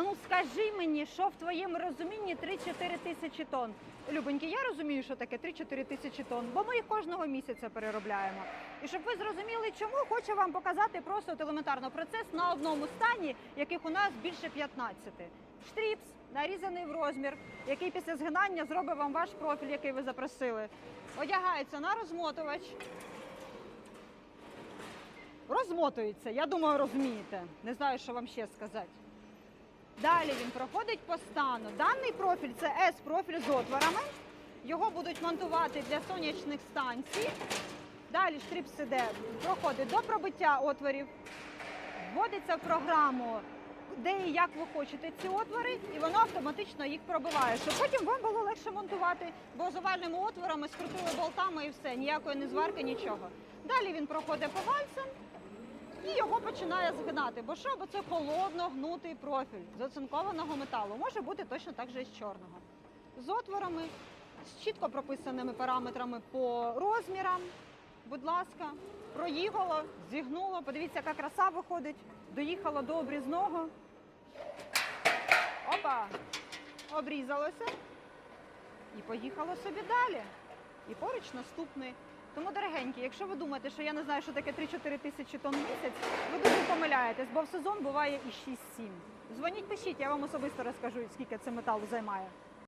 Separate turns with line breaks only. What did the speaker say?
А ну скажи мені, що в твоєму розумінні 3-4 тисячі тонн? Любоньки, я розумію, що таке 3-4 тисячі тонн, бо ми їх кожного місяця переробляємо. І щоб ви зрозуміли, чому хочу вам показати просто от елементарно процес на одному стані, яких у нас більше 15. Штріпс нарізаний в розмір, який після згинання зробить вам ваш профіль, який ви запросили. Одягається на розмотувач. Розмотується, я думаю, розумієте. Не знаю, що вам ще сказати. Далі він проходить по стану. Даний профіль це S-профіль з отворами. Його будуть монтувати для сонячних станцій. Далі штрипс іде, проходить до пробиття отворів, вводиться в програму, де і як ви хочете ці отвори, і воно автоматично їх пробиває, щоб потім вам було легше монтувати, бо з овальними отворами скрутили болтами і все, ніякої не зварки, нічого. Далі він проходить по вальцям і його починає згинати. Бо що? Бо це холодно гнутий профіль з оцинкованого металу. Може бути точно так же і з чорного. З отворами, з чітко прописаними параметрами по розмірам. Будь ласка, проїхало, зігнуло. Подивіться, яка краса виходить. Доїхало до обрізного. Опа! Обрізалося. І поїхало собі далі. І поруч наступний. Тому, дорогенькі, якщо ви думаєте, що я не знаю, що таке 3-4 тисячі тонн в місяць, ви дуже помиляєтесь, бо в сезон буває і 6-7. Дзвоніть, пишіть, я вам особисто розкажу, скільки це металу займає.